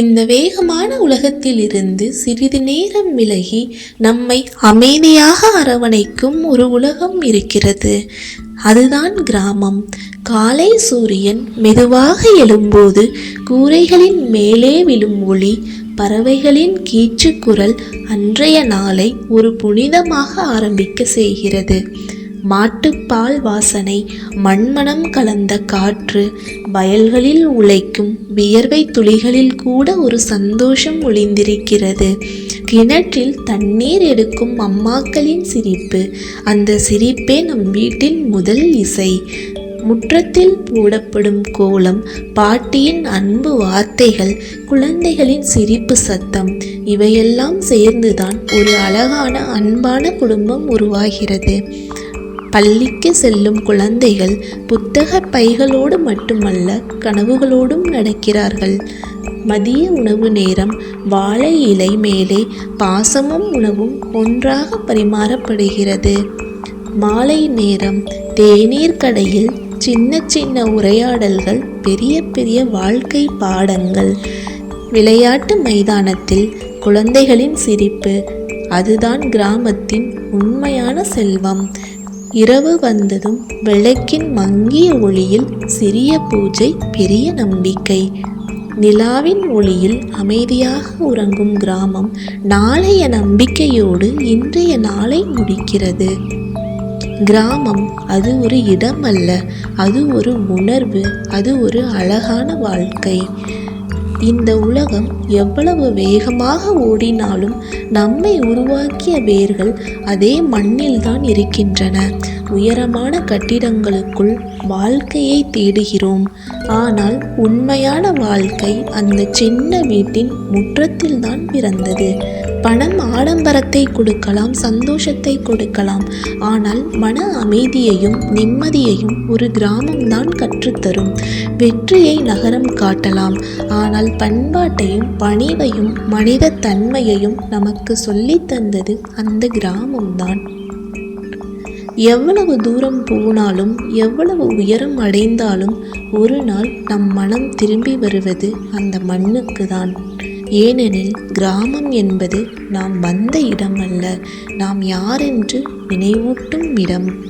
இந்த வேகமான உலகத்திலிருந்து சிறிது நேரம் விலகி நம்மை அமைதியாக அரவணைக்கும் ஒரு உலகம் இருக்கிறது. அதுதான் கிராமம். காலை சூரியன் மெதுவாக எழும்போது கூரைகளின் மேலே விழும் ஒளி பறவைகளின் கீச்சுக்குரல் அன்றைய நாளை ஒரு புனிதமாக ஆரம்பிக்க செய்கிறது. மாட்டுப்பால் வாசனை மண்மணம் கலந்த காற்று வயல்களில் உழைக்கும் வியர்வை துளிகளில் கூட ஒரு சந்தோஷம் ஒளிந்திருக்கிறது. கிணற்றில் தண்ணீர் எடுக்கும் அம்மாக்களின் சிரிப்பு அந்த சிரிப்பே நம் வீட்டின் முதல் இசை. முற்றத்தில் போடப்படும் கோலம் பாட்டியின் அன்பு வார்த்தைகள் குழந்தைகளின் சிரிப்பு சத்தம் இவையெல்லாம் சேர்ந்துதான் ஒரு அழகான அன்பான குடும்பம் உருவாகிறது. பள்ளிக்கு செல்லும் குழந்தைகள் புத்தக பைகளோடு மட்டுமல்ல கனவுகளோடும் நடக்கிறார்கள். மதிய உணவு நேரம் வாழை இலை மேலே பாசமும் உணவும் ஒன்றாக பரிமாறப்படுகிறது. மாலை நேரம் தேநீர் கடையில் சின்ன சின்ன உரையாடல்கள் பெரிய பெரிய வாழ்க்கை பாடங்கள் விளையாட்டு மைதானத்தில் குழந்தைகளின் சிரிப்பு அதுதான் கிராமத்தின் உண்மையான செல்வம். இரவு வந்ததும் விளக்கின் மங்கிய ஒளியில் சிறிய பூஜை பெரிய நம்பிக்கை. நிலாவின் ஒளியில் அமைதியாக உறங்கும் கிராமம் நாளைய நம்பிக்கையோடு இன்றைய நாளை முடிக்கிறது. கிராமம் அது ஒரு இடம் அல்ல அது ஒரு உணர்வு அது ஒரு அழகான வாழ்க்கை. இந்த உலகம் எவ்வளவு வேகமாக ஓடினாலும் நம்மை உருவாக்கிய வேர்கள் அதே மண்ணில்தான் இருக்கின்றன. உயரமான கட்டிடங்களுக்குள் வாழ்க்கையை தேடுகிறோம். ஆனால் உண்மையான வாழ்க்கை அந்த சின்ன வீட்டின் முற்றத்தில்தான் பிறந்தது. பணம் ஆடம்பரத்தை கொடுக்கலாம் சந்தோஷத்தை கொடுக்கலாம். ஆனால் மன அமைதியையும் நிம்மதியையும் ஒரு கிராமம்தான் கற்றுத்தரும். வெற்றியை நகரம் காட்டலாம். ஆனால் பண்பாட்டையும் பணிவையும் மனித தன்மையையும் நமக்கு சொல்லித்தந்தது அந்த கிராமம்தான் எவ்வளவு தூரம் போனாலும் எவ்வளவு உயரம் அடைந்தாலும் ஒரு நாள் நம் மனம் திரும்பி வருவது அந்த மண்ணுக்கு தான். ஏனெனில் கிராமம் என்பது நாம் வந்த இடம் அல்ல நாம் யாரென்று நினைவூட்டும் இடம்.